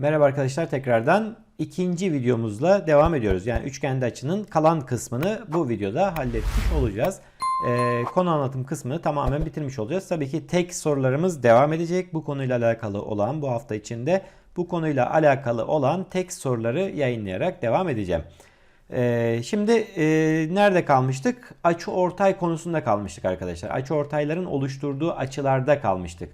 Merhaba arkadaşlar tekrardan ikinci videomuzla devam ediyoruz. Yani üçgende açının kalan kısmını bu videoda halletmiş olacağız. Ee, konu anlatım kısmını tamamen bitirmiş olacağız. Tabii ki tek sorularımız devam edecek. Bu konuyla alakalı olan bu hafta içinde bu konuyla alakalı olan tek soruları yayınlayarak devam edeceğim. Ee, şimdi e, nerede kalmıştık? Açı ortay konusunda kalmıştık arkadaşlar. Açı ortayların oluşturduğu açılarda kalmıştık.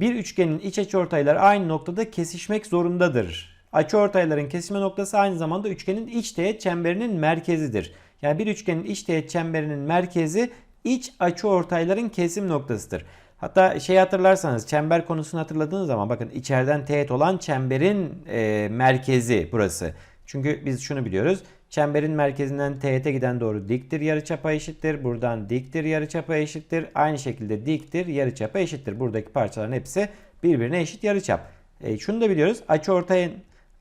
Bir üçgenin iç açıortayları aynı noktada kesişmek zorundadır. Açıortayların kesişme noktası aynı zamanda üçgenin iç teğet çemberinin merkezidir. Yani bir üçgenin iç teğet çemberinin merkezi iç açıortayların kesim noktasıdır. Hatta şey hatırlarsanız çember konusunu hatırladığınız zaman bakın içeriden teğet olan çemberin e, merkezi burası. Çünkü biz şunu biliyoruz. Çemberin merkezinden teğete giden doğru diktir yarıçapa eşittir. Buradan diktir yarıçapa eşittir. Aynı şekilde diktir yarıçapa eşittir. Buradaki parçaların hepsi birbirine eşit yarıçap. E, şunu da biliyoruz. Açıortayın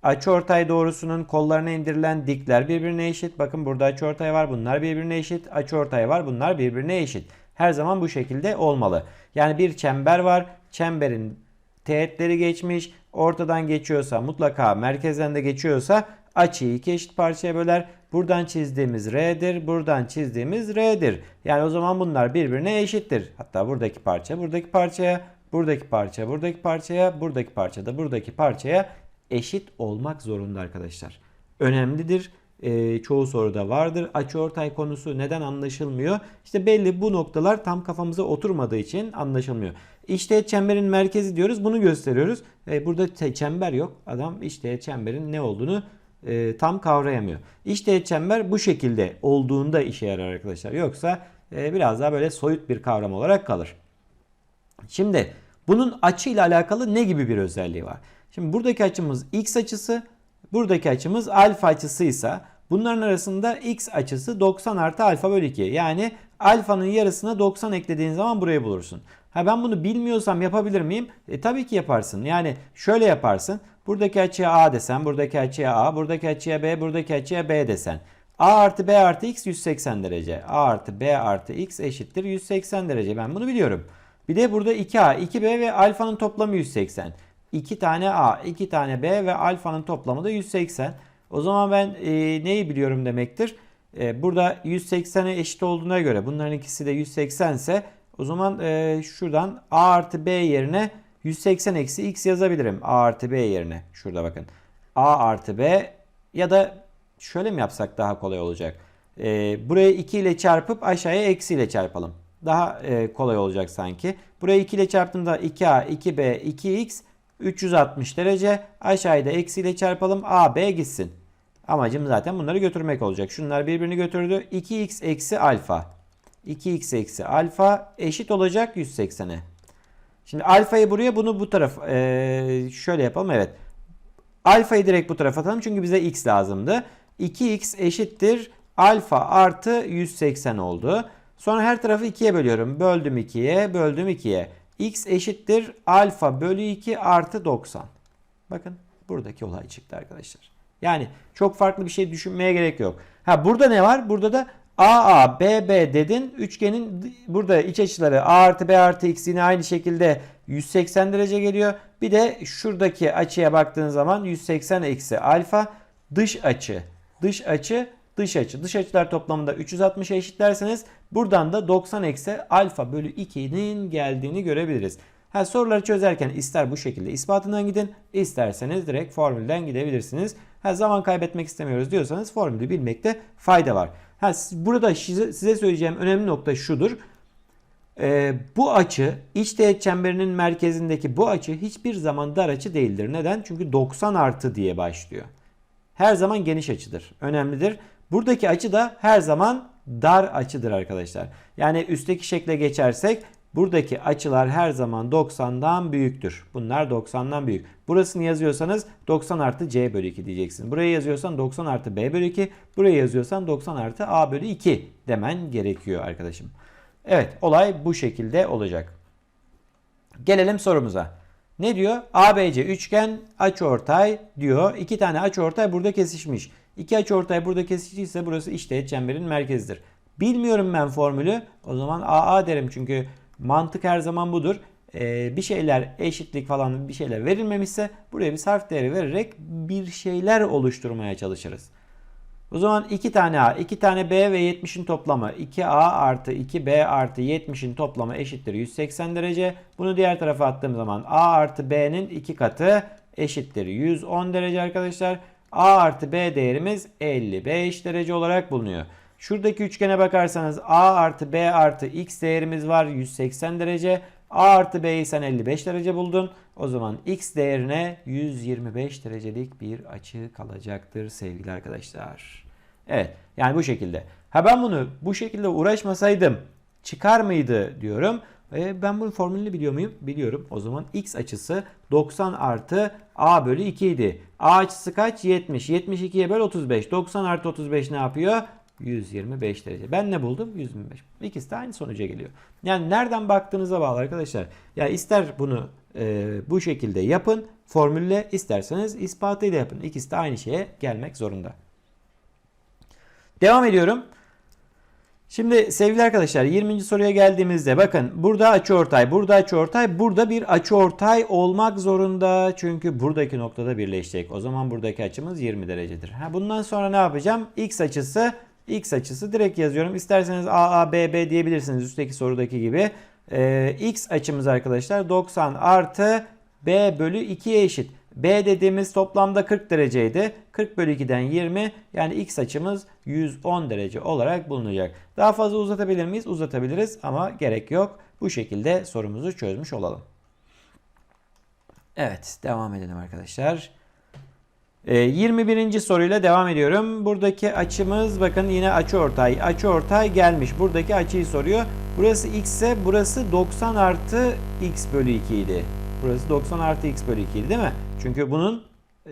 açıortay doğrusunun kollarına indirilen dikler birbirine eşit. Bakın burada açıortay var. Bunlar birbirine eşit. Açıortay var. Bunlar birbirine eşit. Her zaman bu şekilde olmalı. Yani bir çember var. Çemberin teğetleri geçmiş. Ortadan geçiyorsa mutlaka merkezden de geçiyorsa açıyı iki eşit parçaya böler. Buradan çizdiğimiz R'dir. Buradan çizdiğimiz R'dir. Yani o zaman bunlar birbirine eşittir. Hatta buradaki parça buradaki parçaya, buradaki parça buradaki parçaya, buradaki parça da buradaki parçaya eşit olmak zorunda arkadaşlar. Önemlidir. Ee, çoğu soruda vardır. Açıortay konusu neden anlaşılmıyor? İşte belli bu noktalar tam kafamıza oturmadığı için anlaşılmıyor. İşte çemberin merkezi diyoruz. Bunu gösteriyoruz. Ee, burada çember yok. Adam işte çemberin ne olduğunu e, tam kavrayamıyor. İşte çember bu şekilde olduğunda işe yarar arkadaşlar. Yoksa e, biraz daha böyle soyut bir kavram olarak kalır. Şimdi bunun açı ile alakalı ne gibi bir özelliği var? Şimdi buradaki açımız x açısı, buradaki açımız alfa açısıysa bunların arasında x açısı 90 artı alfa bölü 2. Yani alfanın yarısına 90 eklediğin zaman burayı bulursun. Ha ben bunu bilmiyorsam yapabilir miyim? E, tabii ki yaparsın. Yani şöyle yaparsın. Buradaki açıya A desen, buradaki açıya A, buradaki açıya B, buradaki açıya B desen. A artı B artı X 180 derece. A artı B artı X eşittir 180 derece. Ben bunu biliyorum. Bir de burada 2A, 2B ve alfanın toplamı 180. 2 tane A, 2 tane B ve alfanın toplamı da 180. O zaman ben e, neyi biliyorum demektir? E, burada 180'e eşit olduğuna göre bunların ikisi de 180 ise o zaman e, şuradan A artı B yerine 180 eksi x yazabilirim. A artı B yerine. Şurada bakın. A artı B ya da şöyle mi yapsak daha kolay olacak. E, burayı 2 ile çarpıp aşağıya eksi ile çarpalım. Daha e, kolay olacak sanki. Burayı 2 ile çarptığımda 2A, 2B, 2x 360 derece. Aşağıya da eksi ile çarpalım. A, B gitsin. Amacım zaten bunları götürmek olacak. Şunlar birbirini götürdü. 2x eksi alfa. 2x eksi alfa eşit olacak 180'e. Şimdi alfayı buraya bunu bu taraf ee, şöyle yapalım evet. Alfayı direkt bu tarafa atalım çünkü bize x lazımdı. 2x eşittir alfa artı 180 oldu. Sonra her tarafı 2'ye bölüyorum. Böldüm 2'ye böldüm 2'ye. x eşittir alfa bölü 2 artı 90. Bakın buradaki olay çıktı arkadaşlar. Yani çok farklı bir şey düşünmeye gerek yok. Ha burada ne var? Burada da AA, BB dedin. Üçgenin burada iç açıları A artı B artı X yine aynı şekilde 180 derece geliyor. Bir de şuradaki açıya baktığın zaman 180 eksi alfa dış açı. Dış açı dış açı. Dış açılar toplamında 360'a eşitlerseniz buradan da 90 eksi alfa bölü 2'nin geldiğini görebiliriz. Ha, soruları çözerken ister bu şekilde ispatından gidin, isterseniz direkt formülden gidebilirsiniz. Ha, zaman kaybetmek istemiyoruz diyorsanız formülü bilmekte fayda var. Ha, burada size, söyleyeceğim önemli nokta şudur. Ee, bu açı iç teğet çemberinin merkezindeki bu açı hiçbir zaman dar açı değildir. Neden? Çünkü 90 artı diye başlıyor. Her zaman geniş açıdır. Önemlidir. Buradaki açı da her zaman dar açıdır arkadaşlar. Yani üstteki şekle geçersek Buradaki açılar her zaman 90'dan büyüktür. Bunlar 90'dan büyük. Burasını yazıyorsanız 90 artı C bölü 2 diyeceksin. Burayı yazıyorsan 90 artı B bölü 2. Burayı yazıyorsan 90 artı A bölü 2 demen gerekiyor arkadaşım. Evet olay bu şekilde olacak. Gelelim sorumuza. Ne diyor? ABC üçgen açıortay diyor. İki tane açıortay burada kesişmiş. İki açıortay burada kesiştiyse burası işte çemberin merkezidir. Bilmiyorum ben formülü. O zaman AA derim çünkü Mantık her zaman budur. e, bir şeyler eşitlik falan bir şeyler verilmemişse buraya bir sarf değeri vererek bir şeyler oluşturmaya çalışırız. O zaman 2 tane A, 2 tane B ve 70'in toplamı 2A artı 2B artı 70'in toplamı eşittir 180 derece. Bunu diğer tarafa attığım zaman A artı B'nin 2 katı eşittir 110 derece arkadaşlar. A artı B değerimiz 55 derece olarak bulunuyor. Şuradaki üçgene bakarsanız A artı B artı X değerimiz var 180 derece. A artı B'yi sen 55 derece buldun. O zaman X değerine 125 derecelik bir açı kalacaktır sevgili arkadaşlar. Evet yani bu şekilde. Ha ben bunu bu şekilde uğraşmasaydım çıkar mıydı diyorum. E, ben bunun formülünü biliyor muyum? Biliyorum. O zaman X açısı 90 artı A bölü 2 idi. A açısı kaç? 70. 72'ye böl 35. 90 artı 35 ne yapıyor? 125 derece. Ben ne buldum? 125. İkisi de aynı sonuca geliyor. Yani nereden baktığınıza bağlı arkadaşlar. Ya yani ister bunu e, bu şekilde yapın formülle isterseniz ispatıyla yapın. İkisi de aynı şeye gelmek zorunda. Devam ediyorum. Şimdi sevgili arkadaşlar 20. soruya geldiğimizde bakın burada açıortay, burada açıortay, burada bir açıortay olmak zorunda. Çünkü buradaki noktada birleşecek. O zaman buradaki açımız 20 derecedir. Ha, bundan sonra ne yapacağım? X açısı X açısı direkt yazıyorum. İsterseniz AA, BB diyebilirsiniz üstteki sorudaki gibi. Ee, X açımız arkadaşlar 90 artı B bölü 2'ye eşit. B dediğimiz toplamda 40 dereceydi. 40 bölü 2'den 20 yani X açımız 110 derece olarak bulunacak. Daha fazla uzatabilir miyiz? Uzatabiliriz ama gerek yok. Bu şekilde sorumuzu çözmüş olalım. Evet devam edelim arkadaşlar. 21. Ee, soruyla devam ediyorum. Buradaki açımız bakın yine açı ortay. Açı ortay gelmiş. Buradaki açıyı soruyor. Burası x ise burası 90 artı x bölü 2 idi. Burası 90 artı x bölü 2 idi değil mi? Çünkü bunun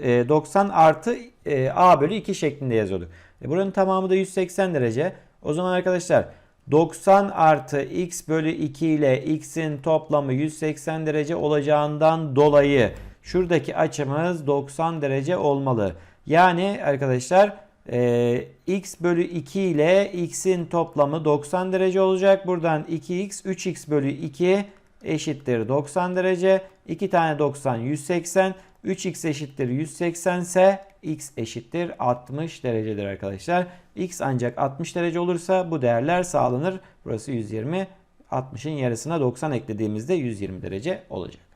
90 e, artı e, a bölü 2 şeklinde yazıyordu. E, buranın tamamı da 180 derece. O zaman arkadaşlar 90 artı x bölü 2 ile x'in toplamı 180 derece olacağından dolayı şuradaki açımız 90 derece olmalı. Yani arkadaşlar e, x bölü 2 ile x'in toplamı 90 derece olacak. Buradan 2x 3x bölü 2 eşittir 90 derece. 2 tane 90 180. 3x eşittir 180 ise x eşittir 60 derecedir arkadaşlar. x ancak 60 derece olursa bu değerler sağlanır. Burası 120. 60'ın yarısına 90 eklediğimizde 120 derece olacak.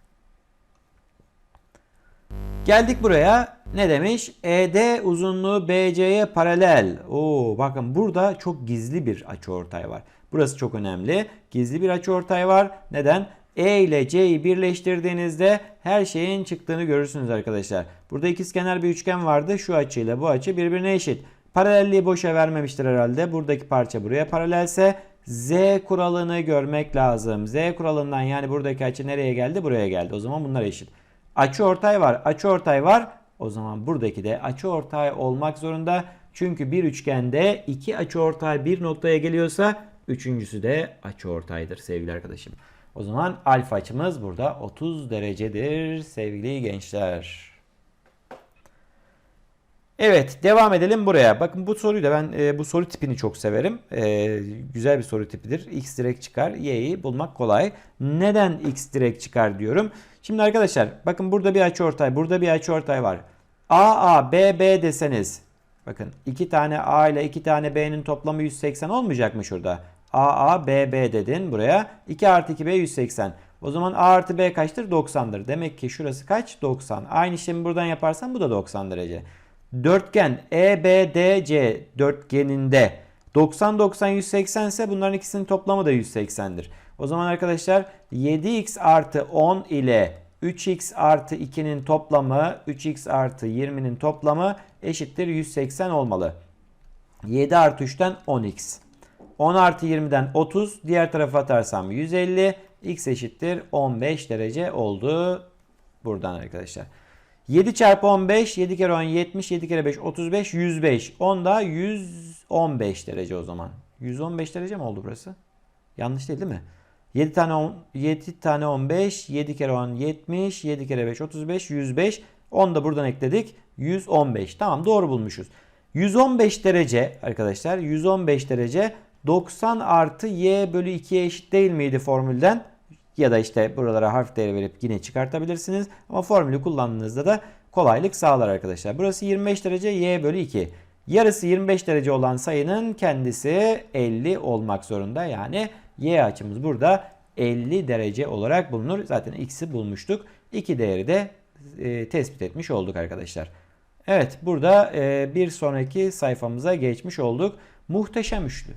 Geldik buraya. Ne demiş? ED uzunluğu BC'ye paralel. Oo bakın burada çok gizli bir açıortay var. Burası çok önemli. Gizli bir açıortay var. Neden? E ile C'yi birleştirdiğinizde her şeyin çıktığını görürsünüz arkadaşlar. Burada ikizkenar bir üçgen vardı. Şu açıyla bu açı birbirine eşit. Paralelliği boşa vermemiştir herhalde. Buradaki parça buraya paralelse Z kuralını görmek lazım. Z kuralından yani buradaki açı nereye geldi? Buraya geldi. O zaman bunlar eşit. Açı ortay var. Açı ortay var. O zaman buradaki de açı ortay olmak zorunda. Çünkü bir üçgende iki açı ortay bir noktaya geliyorsa üçüncüsü de açı ortaydır sevgili arkadaşım. O zaman alfa açımız burada 30 derecedir sevgili gençler. Evet devam edelim buraya. Bakın bu soruyu da ben e, bu soru tipini çok severim. E, güzel bir soru tipidir. X direkt çıkar. Y'yi bulmak kolay. Neden X direkt çıkar diyorum. Şimdi arkadaşlar bakın burada bir açıortay, burada bir açıortay var. A A B B deseniz bakın iki tane A ile iki tane B'nin toplamı 180 olmayacak mı şurada? A A B B dedin buraya. 2 artı 2 B 180. O zaman A artı B kaçtır? 90'dır. Demek ki şurası kaç? 90. Aynı işlemi buradan yaparsan bu da 90 derece. Dörtgen EBDC dörtgeninde 90 90 180 ise bunların ikisinin toplamı da 180'dir. O zaman arkadaşlar 7x artı 10 ile 3x artı 2'nin toplamı 3x artı 20'nin toplamı eşittir 180 olmalı. 7 artı 3'ten 10x. 10 artı 20'den 30. Diğer tarafa atarsam 150. X eşittir 15 derece oldu. Buradan arkadaşlar. 7 çarpı 15. 7 kere 10 70. 7 kere 5 35. 105. 10 da 115 derece o zaman. 115 derece mi oldu burası? Yanlış değil değil mi? 7 tane 10, 7 tane 15, 7 kere 10 70, 7 kere 5 35, 105. 10 da buradan ekledik. 115. Tamam doğru bulmuşuz. 115 derece arkadaşlar 115 derece 90 artı y bölü 2'ye eşit değil miydi formülden? Ya da işte buralara harf değeri verip yine çıkartabilirsiniz. Ama formülü kullandığınızda da kolaylık sağlar arkadaşlar. Burası 25 derece y bölü 2. Yarısı 25 derece olan sayının kendisi 50 olmak zorunda. Yani y açımız burada 50 derece olarak bulunur. Zaten x'i bulmuştuk. 2 değeri de e, tespit etmiş olduk arkadaşlar. Evet burada e, bir sonraki sayfamıza geçmiş olduk. Muhteşem üçlü.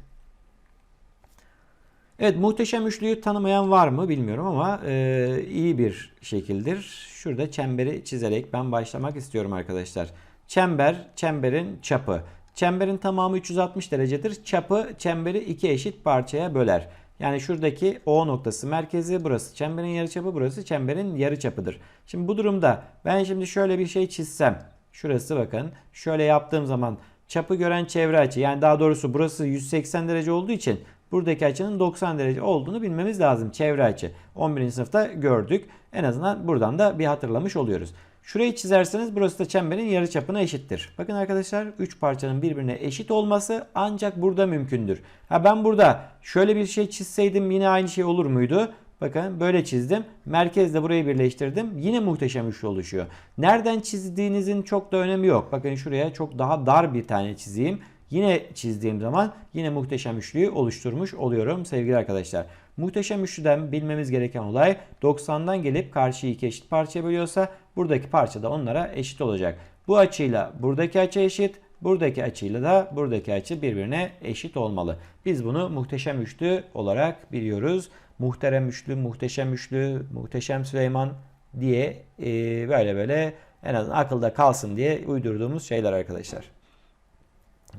Evet muhteşem üçlüyü tanımayan var mı bilmiyorum ama e, iyi bir şekildir. Şurada çemberi çizerek ben başlamak istiyorum arkadaşlar. Çember, çemberin çapı. Çemberin tamamı 360 derecedir. Çapı çemberi iki eşit parçaya böler. Yani şuradaki O noktası merkezi burası çemberin yarıçapı burası çemberin yarıçapıdır. Şimdi bu durumda ben şimdi şöyle bir şey çizsem. Şurası bakın şöyle yaptığım zaman çapı gören çevre açı yani daha doğrusu burası 180 derece olduğu için buradaki açının 90 derece olduğunu bilmemiz lazım. Çevre açı 11. sınıfta gördük. En azından buradan da bir hatırlamış oluyoruz. Şurayı çizerseniz burası da çemberin yarıçapına eşittir. Bakın arkadaşlar 3 parçanın birbirine eşit olması ancak burada mümkündür. Ha ben burada şöyle bir şey çizseydim yine aynı şey olur muydu? Bakın böyle çizdim. Merkezle burayı birleştirdim. Yine muhteşem üçlü oluşuyor. Nereden çizdiğinizin çok da önemi yok. Bakın şuraya çok daha dar bir tane çizeyim. Yine çizdiğim zaman yine muhteşem üçlüyü oluşturmuş oluyorum sevgili arkadaşlar. Muhteşem üçlüden bilmemiz gereken olay 90'dan gelip karşıyı iki eşit parçaya bölüyorsa buradaki parça da onlara eşit olacak. Bu açıyla buradaki açı eşit, buradaki açıyla da buradaki açı birbirine eşit olmalı. Biz bunu muhteşem üçlü olarak biliyoruz. Muhterem üçlü, muhteşem üçlü, muhteşem Süleyman diye e, böyle böyle en azından akılda kalsın diye uydurduğumuz şeyler arkadaşlar.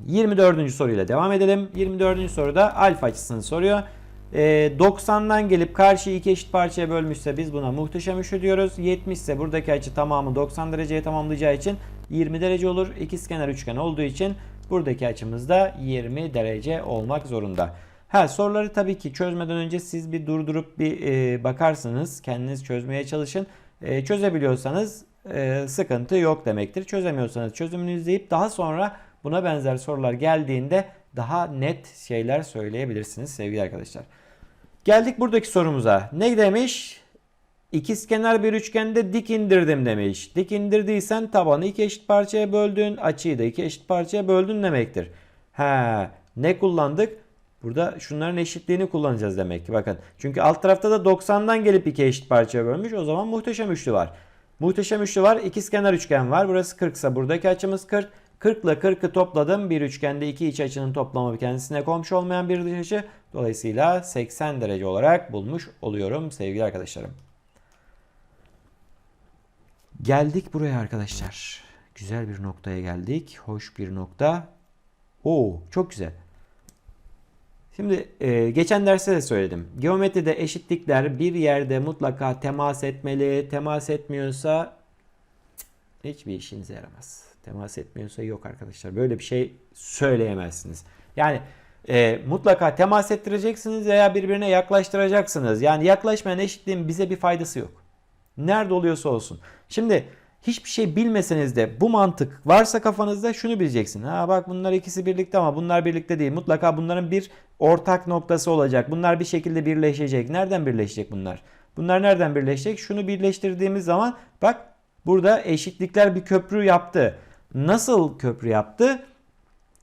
24. soruyla devam edelim. 24. soruda alfa açısını soruyor. E, 90'dan gelip karşıyı iki eşit parçaya bölmüşse biz buna muhteşem üçlü diyoruz. 70 ise buradaki açı tamamı 90 dereceye tamamlayacağı için 20 derece olur. İkizkenar üçgen olduğu için buradaki açımız da 20 derece olmak zorunda. Ha soruları tabii ki çözmeden önce siz bir durdurup bir e, bakarsınız. Kendiniz çözmeye çalışın. E, çözebiliyorsanız e, sıkıntı yok demektir. Çözemiyorsanız çözümünü izleyip daha sonra buna benzer sorular geldiğinde daha net şeyler söyleyebilirsiniz sevgili arkadaşlar. Geldik buradaki sorumuza. Ne demiş? İkizkenar bir üçgende dik indirdim demiş. Dik indirdiysen tabanı iki eşit parçaya böldün. Açıyı da iki eşit parçaya böldün demektir. Ha, ne kullandık? Burada şunların eşitliğini kullanacağız demek ki. Bakın. Çünkü alt tarafta da 90'dan gelip iki eşit parçaya bölmüş. O zaman muhteşem üçlü var. Muhteşem üçlü var. İkizkenar üçgen var. Burası 40 ise buradaki açımız 40. 40 ile 40'ı topladım. Bir üçgende iki iç açının toplamı kendisine komşu olmayan bir dış açı. Dolayısıyla 80 derece olarak bulmuş oluyorum sevgili arkadaşlarım. Geldik buraya arkadaşlar. Güzel bir noktaya geldik. Hoş bir nokta. Oo çok güzel. Şimdi e, geçen derste de söyledim. Geometride eşitlikler bir yerde mutlaka temas etmeli. Temas etmiyorsa hiçbir işinize yaramaz. Temas etmiyorsa yok arkadaşlar. Böyle bir şey söyleyemezsiniz. Yani e, mutlaka temas ettireceksiniz veya birbirine yaklaştıracaksınız. Yani yaklaşmayan eşitliğin bize bir faydası yok. Nerede oluyorsa olsun. Şimdi hiçbir şey bilmeseniz de bu mantık varsa kafanızda şunu bileceksin. Ha bak bunlar ikisi birlikte ama bunlar birlikte değil. Mutlaka bunların bir ortak noktası olacak. Bunlar bir şekilde birleşecek. Nereden birleşecek bunlar? Bunlar nereden birleşecek? Şunu birleştirdiğimiz zaman bak burada eşitlikler bir köprü yaptı. Nasıl köprü yaptı?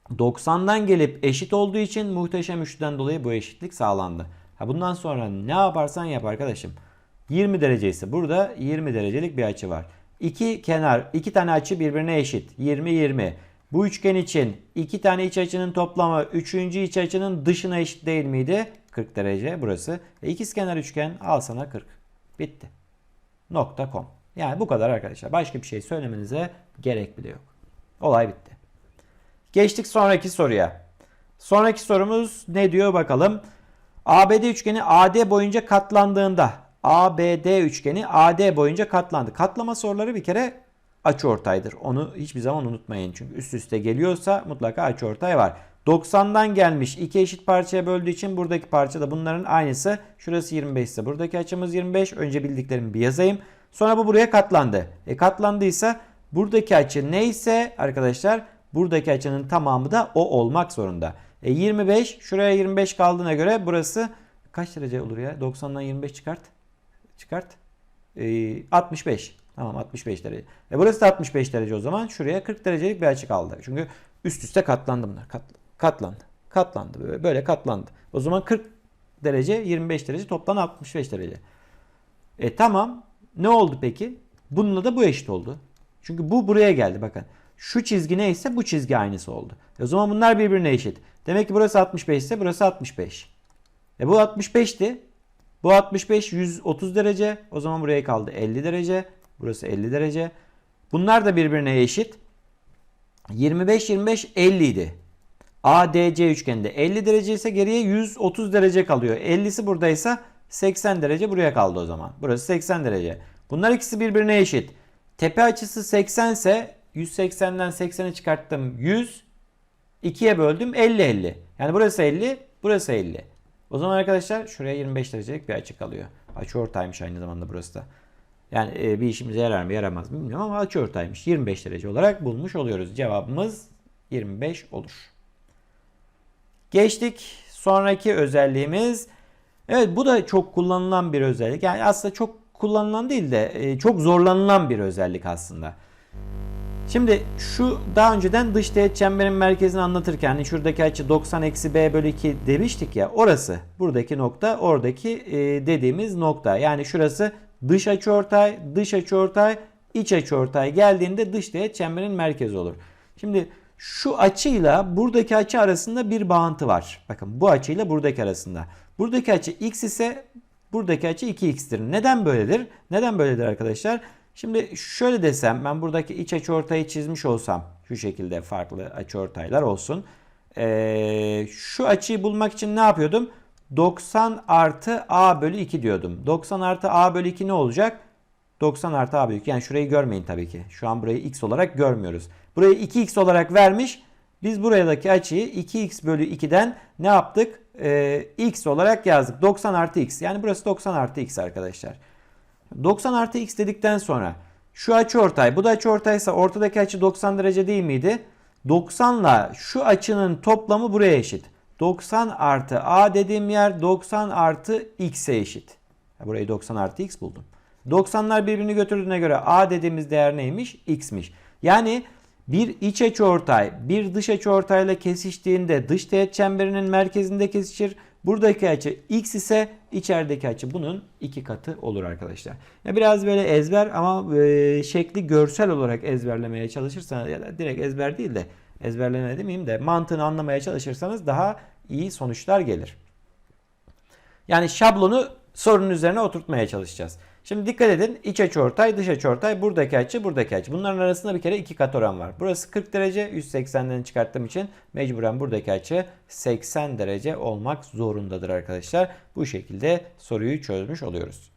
90'dan gelip eşit olduğu için muhteşem üçlüden dolayı bu eşitlik sağlandı. Ha bundan sonra ne yaparsan yap arkadaşım. 20 derece ise burada 20 derecelik bir açı var. İki kenar, iki tane açı birbirine eşit. 20 20. Bu üçgen için iki tane iç açının toplamı üçüncü iç açının dışına eşit değil miydi? 40 derece burası. E ikizkenar üçgen al sana 40. Bitti. Nokta com. Yani bu kadar arkadaşlar. Başka bir şey söylemenize gerek bile yok. Olay bitti. Geçtik sonraki soruya. Sonraki sorumuz ne diyor bakalım. ABD üçgeni AD boyunca katlandığında ABD üçgeni AD boyunca katlandı. Katlama soruları bir kere açıortaydır. Onu hiçbir zaman unutmayın. Çünkü üst üste geliyorsa mutlaka açıortay var. 90'dan gelmiş iki eşit parçaya böldüğü için buradaki parça da bunların aynısı. Şurası 25 ise buradaki açımız 25. Önce bildiklerimi bir yazayım. Sonra bu buraya katlandı. E katlandıysa buradaki açı neyse arkadaşlar buradaki açının tamamı da o olmak zorunda. E 25 şuraya 25 kaldığına göre burası kaç derece olur ya? 90'dan 25 çıkart. çıkart. Ee, 65. Tamam 65 derece. E burası da 65 derece o zaman. Şuraya 40 derecelik bir açı kaldı. Çünkü üst üste katlandı bunlar. Kat, katlandı. Katlandı. Böyle, böyle katlandı. O zaman 40 derece 25 derece toplam 65 derece. E tamam. Ne oldu peki? Bununla da bu eşit oldu. Çünkü bu buraya geldi bakın. Şu çizgi neyse bu çizgi aynısı oldu. E o zaman bunlar birbirine eşit. Demek ki burası 65 ise burası 65. E bu 65'ti. Bu 65 130 derece. O zaman buraya kaldı 50 derece. Burası 50 derece. Bunlar da birbirine eşit. 25 25 50 idi. ADC üçgende 50 derece ise geriye 130 derece kalıyor. 50'si buradaysa 80 derece buraya kaldı o zaman. Burası 80 derece. Bunlar ikisi birbirine eşit. Tepe açısı 80 ise 180'den 80'i çıkarttım 100. 2'ye böldüm 50 50. Yani burası 50, burası 50. O zaman arkadaşlar şuraya 25 derecelik bir açı kalıyor. Açı ortaymış aynı zamanda burası da. Yani e, bir işimize yarar mı yaramaz mı bilmiyorum ama açı ortaymış. 25 derece olarak bulmuş oluyoruz. Cevabımız 25 olur. Geçtik sonraki özelliğimiz. Evet bu da çok kullanılan bir özellik. Yani aslında çok kullanılan değil de e, çok zorlanılan bir özellik aslında. Şimdi şu daha önceden dış teğet çemberin merkezini anlatırken hani şuradaki açı 90 eksi b bölü 2 demiştik ya orası buradaki nokta oradaki e, dediğimiz nokta. Yani şurası dış açıortay, dış açıortay, iç açıortay geldiğinde dış teğet çemberin merkezi olur. Şimdi şu açıyla buradaki açı arasında bir bağıntı var. Bakın bu açıyla buradaki arasında. Buradaki açı x ise buradaki açı 2x'tir. Neden böyledir? Neden böyledir arkadaşlar? Şimdi şöyle desem ben buradaki iç açıortayı çizmiş olsam şu şekilde farklı açıortaylar olsun. Ee, şu açıyı bulmak için ne yapıyordum? 90 artı a bölü 2 diyordum. 90 artı a bölü 2 ne olacak? 90 artı a bölü 2. Yani şurayı görmeyin tabii ki. Şu an burayı x olarak görmüyoruz. Burayı 2x olarak vermiş. Biz buradaki açıyı 2x bölü 2'den ne yaptık? Ee, x olarak yazdık. 90 artı x. Yani burası 90 artı x arkadaşlar. 90 artı x dedikten sonra şu açı ortay. Bu da açı ortaysa ortadaki açı 90 derece değil miydi? 90 ile şu açının toplamı buraya eşit. 90 artı a dediğim yer 90 artı x'e eşit. Burayı 90 artı x buldum. 90'lar birbirini götürdüğüne göre a dediğimiz değer neymiş? x'miş. Yani bir iç açıortay bir dış açıortayla kesiştiğinde dış teğet çemberinin merkezinde kesişir. Buradaki açı x ise içerideki açı bunun iki katı olur arkadaşlar. Ya biraz böyle ezber ama e, şekli görsel olarak ezberlemeye çalışırsanız ya da direkt ezber değil de ezberleme demeyeyim de mantığını anlamaya çalışırsanız daha iyi sonuçlar gelir. Yani şablonu sorunun üzerine oturtmaya çalışacağız. Şimdi dikkat edin iç açıortay dış açıortay buradaki açı buradaki açı. Bunların arasında bir kere iki kat oran var. Burası 40 derece 180'den çıkarttığım için mecburen buradaki açı 80 derece olmak zorundadır arkadaşlar. Bu şekilde soruyu çözmüş oluyoruz.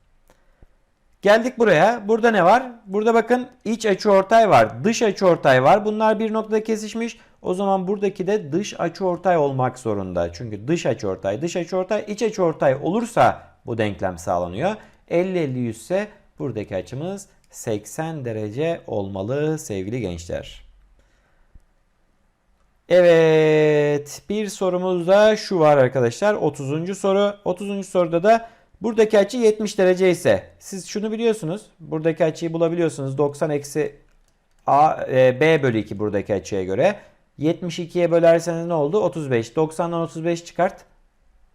Geldik buraya. Burada ne var? Burada bakın iç açıortay var, dış açıortay var. Bunlar bir noktada kesişmiş. O zaman buradaki de dış açıortay olmak zorunda. Çünkü dış açıortay, dış açıortay, iç açıortay olursa bu denklem sağlanıyor. 50-50 ise buradaki açımız 80 derece olmalı sevgili gençler. Evet bir sorumuz da şu var arkadaşlar 30. soru. 30. soruda da buradaki açı 70 derece ise siz şunu biliyorsunuz. Buradaki açıyı bulabiliyorsunuz 90 eksi A, e, B bölü 2 buradaki açıya göre. 72'ye bölerseniz ne oldu? 35. 90'dan 35 çıkart.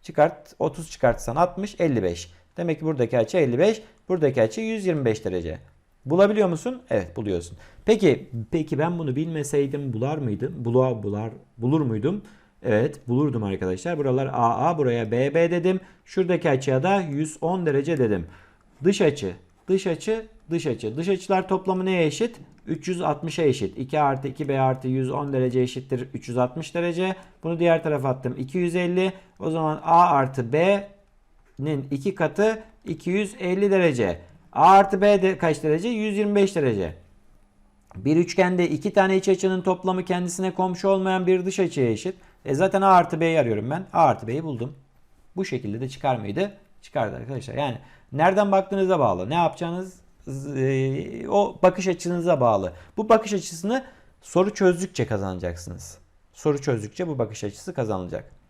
Çıkart. 30 çıkartsan 60. 55. Demek ki buradaki açı 55. Buradaki açı 125 derece. Bulabiliyor musun? Evet buluyorsun. Peki peki ben bunu bilmeseydim bular mıydım? Bular, bular, bulur muydum? Evet bulurdum arkadaşlar. Buralar AA buraya BB dedim. Şuradaki açıya da 110 derece dedim. Dış açı, dış açı, dış açı. Dış açılar toplamı neye eşit? 360'a eşit. 2 artı 2B artı 110 derece eşittir 360 derece. Bunu diğer tarafa attım. 250. O zaman A artı B'nin 2 katı 250 derece. A artı B de kaç derece? 125 derece. Bir üçgende iki tane iç açının toplamı kendisine komşu olmayan bir dış açıya eşit. E zaten A artı B'yi arıyorum ben. A artı B'yi buldum. Bu şekilde de çıkar mıydı? Çıkardı arkadaşlar. Yani nereden baktığınıza bağlı. Ne yapacağınız e, o bakış açınıza bağlı. Bu bakış açısını soru çözdükçe kazanacaksınız. Soru çözdükçe bu bakış açısı kazanılacak.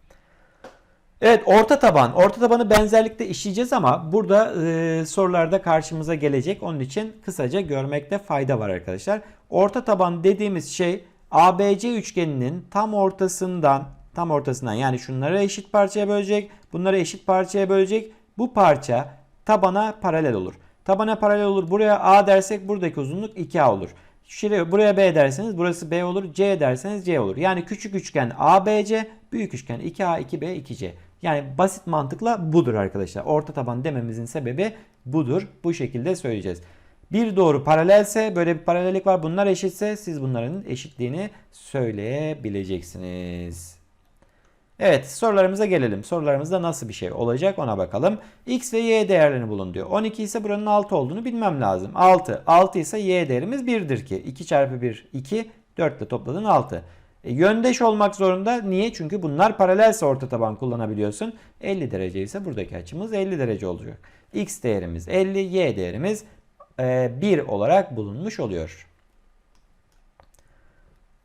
Evet orta taban. Orta tabanı benzerlikte işleyeceğiz ama burada e, sorularda karşımıza gelecek. Onun için kısaca görmekte fayda var arkadaşlar. Orta taban dediğimiz şey ABC üçgeninin tam ortasından tam ortasından yani şunları eşit parçaya bölecek. Bunları eşit parçaya bölecek. Bu parça tabana paralel olur. Tabana paralel olur. Buraya A dersek buradaki uzunluk 2A olur. Şuraya, buraya B derseniz burası B olur. C derseniz C olur. Yani küçük üçgen ABC, büyük üçgen 2A, 2B, 2C. Yani basit mantıkla budur arkadaşlar. Orta taban dememizin sebebi budur. Bu şekilde söyleyeceğiz. Bir doğru paralelse böyle bir paralellik var. Bunlar eşitse siz bunların eşitliğini söyleyebileceksiniz. Evet sorularımıza gelelim. Sorularımızda nasıl bir şey olacak ona bakalım. X ve Y değerlerini bulun diyor. 12 ise buranın 6 olduğunu bilmem lazım. 6. 6 ise Y değerimiz 1'dir ki. 2 çarpı 1 2. 4 ile topladın 6. E, yöndeş olmak zorunda. Niye? Çünkü bunlar paralelse orta taban kullanabiliyorsun. 50 derece ise buradaki açımız 50 derece olacak. X değerimiz 50, Y değerimiz e, 1 olarak bulunmuş oluyor.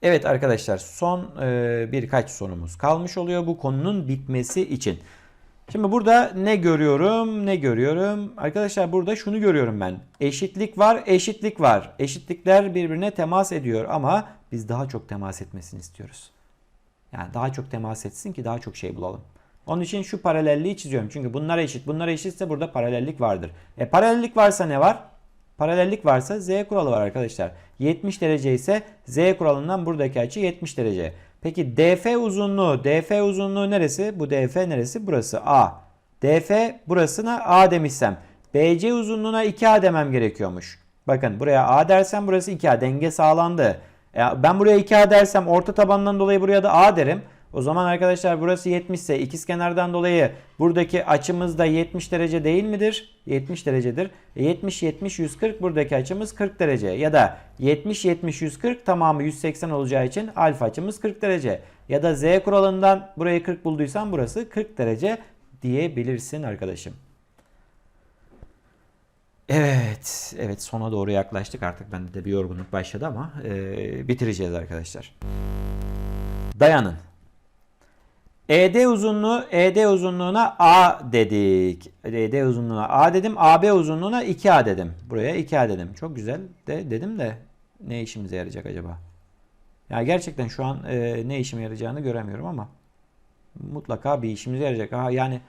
Evet arkadaşlar son e, birkaç sorumuz kalmış oluyor bu konunun bitmesi için. Şimdi burada ne görüyorum ne görüyorum? Arkadaşlar burada şunu görüyorum ben. Eşitlik var eşitlik var. Eşitlikler birbirine temas ediyor ama biz daha çok temas etmesini istiyoruz. Yani daha çok temas etsin ki daha çok şey bulalım. Onun için şu paralelliği çiziyorum. Çünkü bunlar eşit. Bunlar eşitse burada paralellik vardır. E paralellik varsa ne var? Paralellik varsa z kuralı var arkadaşlar. 70 derece ise z kuralından buradaki açı 70 derece. Peki df uzunluğu, df uzunluğu neresi? Bu df neresi? Burası a. df burasına a demişsem bc uzunluğuna 2a demem gerekiyormuş. Bakın buraya a dersem burası 2a denge sağlandı. E, ben buraya 2a dersem orta tabandan dolayı buraya da a derim. O zaman arkadaşlar burası 70 ise ikizkenardan dolayı buradaki açımız da 70 derece değil midir? 70 derecedir. 70 70 140 buradaki açımız 40 derece ya da 70 70 140 tamamı 180 olacağı için alfa açımız 40 derece. Ya da z kuralından burayı 40 bulduysan burası 40 derece diyebilirsin arkadaşım. Evet, evet sona doğru yaklaştık artık bende de bir yorgunluk başladı ama e, bitireceğiz arkadaşlar. Dayanın. ED uzunluğu ED uzunluğuna A dedik. ED uzunluğuna A dedim. AB uzunluğuna 2A dedim. Buraya 2A dedim. Çok güzel de dedim de ne işimize yarayacak acaba? Ya gerçekten şu an e, ne işime yarayacağını göremiyorum ama mutlaka bir işimize yarayacak. Aha, yani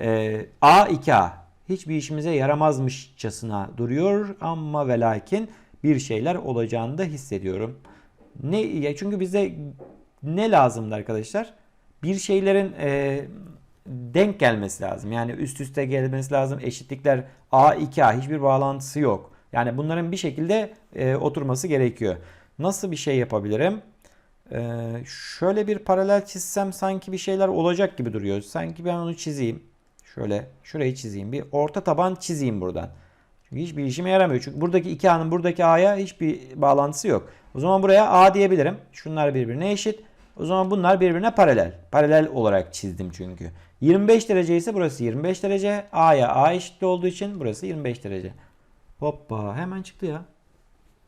e, A 2A hiçbir işimize yaramazmışçasına duruyor ama ve lakin bir şeyler olacağını da hissediyorum. Ne ya çünkü bize ne lazımdı arkadaşlar? bir şeylerin e, denk gelmesi lazım. Yani üst üste gelmesi lazım. Eşitlikler A 2A hiçbir bağlantısı yok. Yani bunların bir şekilde e, oturması gerekiyor. Nasıl bir şey yapabilirim? E, şöyle bir paralel çizsem sanki bir şeyler olacak gibi duruyor. Sanki ben onu çizeyim. Şöyle şurayı çizeyim. Bir orta taban çizeyim buradan. Çünkü hiçbir işime yaramıyor. Çünkü buradaki 2A'nın buradaki A'ya hiçbir bağlantısı yok. O zaman buraya A diyebilirim. Şunlar birbirine eşit. O zaman bunlar birbirine paralel. Paralel olarak çizdim çünkü. 25 derece ise burası 25 derece. A'ya A eşitli olduğu için burası 25 derece. Hoppa hemen çıktı ya.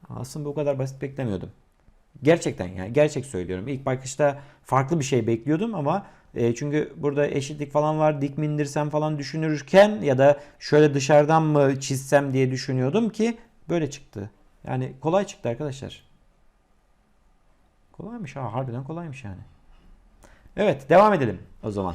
Aslında bu kadar basit beklemiyordum. Gerçekten yani gerçek söylüyorum. İlk bakışta farklı bir şey bekliyordum ama e, çünkü burada eşitlik falan var. Dik mi indirsem falan düşünürken ya da şöyle dışarıdan mı çizsem diye düşünüyordum ki böyle çıktı. Yani kolay çıktı arkadaşlar. Kolaymış ha harbiden kolaymış yani. Evet devam edelim o zaman.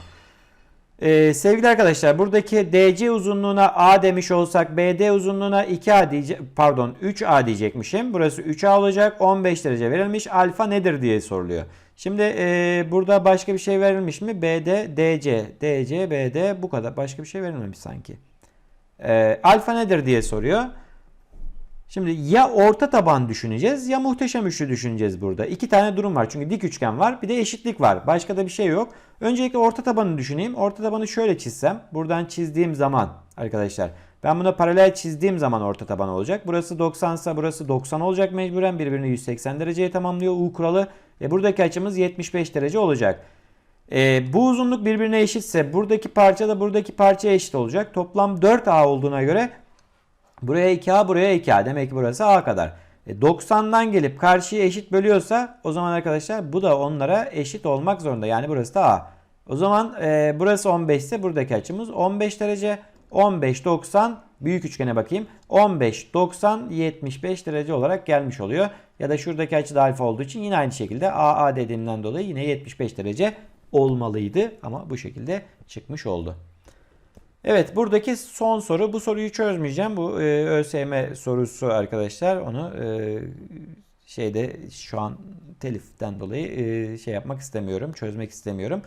Ee, sevgili arkadaşlar buradaki DC uzunluğuna A demiş olsak BD uzunluğuna 2A diyecek pardon 3A diyecekmişim. Burası 3A olacak 15 derece verilmiş. Alfa nedir diye soruluyor. Şimdi e, burada başka bir şey verilmiş mi? BD, DC, DC, BD bu kadar. Başka bir şey verilmemiş sanki. E, alfa nedir diye soruyor. Şimdi ya orta taban düşüneceğiz ya muhteşem üçlü düşüneceğiz burada. İki tane durum var. Çünkü dik üçgen var bir de eşitlik var. Başka da bir şey yok. Öncelikle orta tabanı düşüneyim. Orta tabanı şöyle çizsem. Buradan çizdiğim zaman arkadaşlar. Ben buna paralel çizdiğim zaman orta taban olacak. Burası 90 ise burası 90 olacak mecburen. Birbirini 180 dereceye tamamlıyor U kuralı. E buradaki açımız 75 derece olacak. E, bu uzunluk birbirine eşitse buradaki parça da buradaki parçaya eşit olacak. Toplam 4A olduğuna göre Buraya 2A buraya 2A. Demek ki burası A kadar. E 90'dan gelip karşıyı eşit bölüyorsa o zaman arkadaşlar bu da onlara eşit olmak zorunda. Yani burası da A. O zaman e, burası 15 ise buradaki açımız 15 derece. 15 90 büyük üçgene bakayım. 15 90 75 derece olarak gelmiş oluyor. Ya da şuradaki açı da alfa olduğu için yine aynı şekilde AA dediğimden dolayı yine 75 derece olmalıydı ama bu şekilde çıkmış oldu. Evet buradaki son soru. Bu soruyu çözmeyeceğim. Bu e, ÖSYM sorusu arkadaşlar. Onu e, şeyde şu an teliften dolayı e, şey yapmak istemiyorum. Çözmek istemiyorum.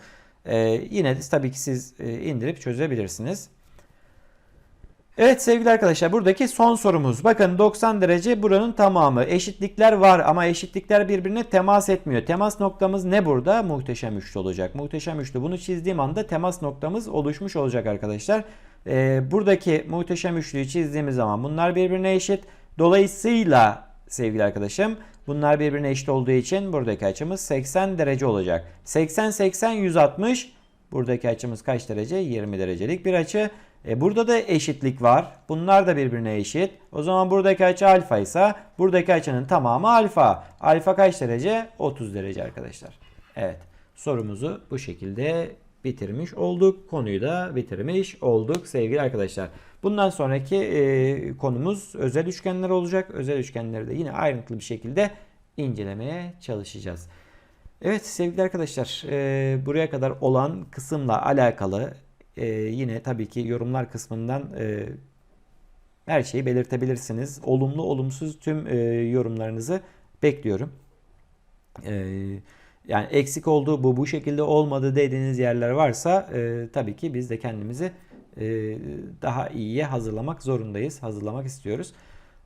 E, yine de tabii ki siz e, indirip çözebilirsiniz. Evet sevgili arkadaşlar buradaki son sorumuz. Bakın 90 derece buranın tamamı. Eşitlikler var ama eşitlikler birbirine temas etmiyor. Temas noktamız ne burada? Muhteşem üçlü olacak. Muhteşem üçlü. Bunu çizdiğim anda temas noktamız oluşmuş olacak arkadaşlar. Ee, buradaki muhteşem üçlüyü çizdiğimiz zaman bunlar birbirine eşit. Dolayısıyla sevgili arkadaşım bunlar birbirine eşit olduğu için buradaki açımız 80 derece olacak. 80 80 160 Buradaki açımız kaç derece? 20 derecelik bir açı. E burada da eşitlik var. Bunlar da birbirine eşit. O zaman buradaki açı alfa ise buradaki açının tamamı alfa. Alfa kaç derece? 30 derece arkadaşlar. Evet. Sorumuzu bu şekilde bitirmiş olduk. Konuyu da bitirmiş olduk sevgili arkadaşlar. Bundan sonraki e, konumuz özel üçgenler olacak. Özel üçgenleri de yine ayrıntılı bir şekilde incelemeye çalışacağız. Evet sevgili arkadaşlar e, buraya kadar olan kısımla alakalı e, yine tabii ki yorumlar kısmından e, her şeyi belirtebilirsiniz. Olumlu olumsuz tüm e, yorumlarınızı bekliyorum. E, yani eksik oldu bu bu şekilde olmadı dediğiniz yerler varsa e, tabii ki biz de kendimizi e, daha iyiye hazırlamak zorundayız. Hazırlamak istiyoruz.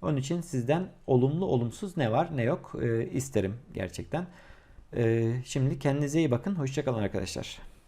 Onun için sizden olumlu olumsuz ne var ne yok e, isterim gerçekten. Ee, şimdi kendinize iyi bakın. Hoşçakalın arkadaşlar.